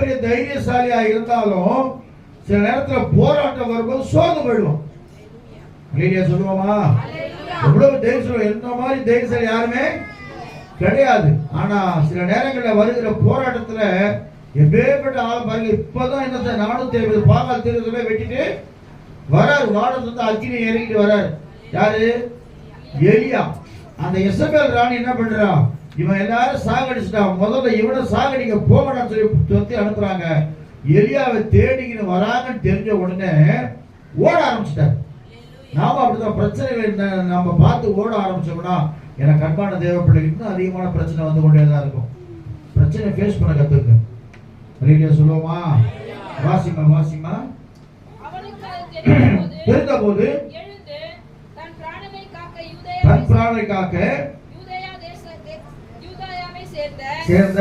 பெரிய தைரியசாலியா இருந்தாலும் சில நேரத்துல போராட்டம் வரும்போது சோர்ந்து போயிடுவோம். சொல்லுவோமா? எவ்வளவு தைரியம் எந்த மாதிரி தைரியசாலி யாருமே கிடையாது. ஆனா சில நேரங்கள்ல வருகிற போராட்டத்துல எப்பேற்பட்ட ஆள் பாருங்க இப்பதான் என்ன நானும் தெரியுது பாகால் தெரியுதுல வெட்டிட்டு வராரு. வானத்துல இருந்து அக்கினி இறங்கிட்டு வராரு. யாரு? எலியா. அந்த இசபேல் ராணி என்ன பண்றா இவன் எல்லாரும் சாகடிச்சிட்டான். முதல்ல இவனை சாகடிக்க போகணும்னு சொல்லி தொத்தி அனுப்புறாங்க. எலியாவை தேடிக்கின்னு வராங்கன்னு தெரிஞ்ச உடனே ஓட ஆரம்பிச்சிட்டார். நாம அப்படிதான் பிரச்சனைகள் நம்ம பார்த்து ஓட ஆரம்பிச்சோம்னா எனக்கு அன்பான தேவ பிள்ளைக்கு இன்னும் அதிகமான பிரச்சனை வந்து கொண்டே தான் இருக்கும். பிரச்சனை ஃபேஸ் பண்ண கத்துக்க. ரேடியோ சொல்லுவோமா? வாசிமா வாசிமா. தெரிந்த போது தன் பிராணனை காக்க தன் யூதேயாவை பிராணனை காக்க யூதேயா தேச யூதேயாவை சேர்ந்த சேர்ந்த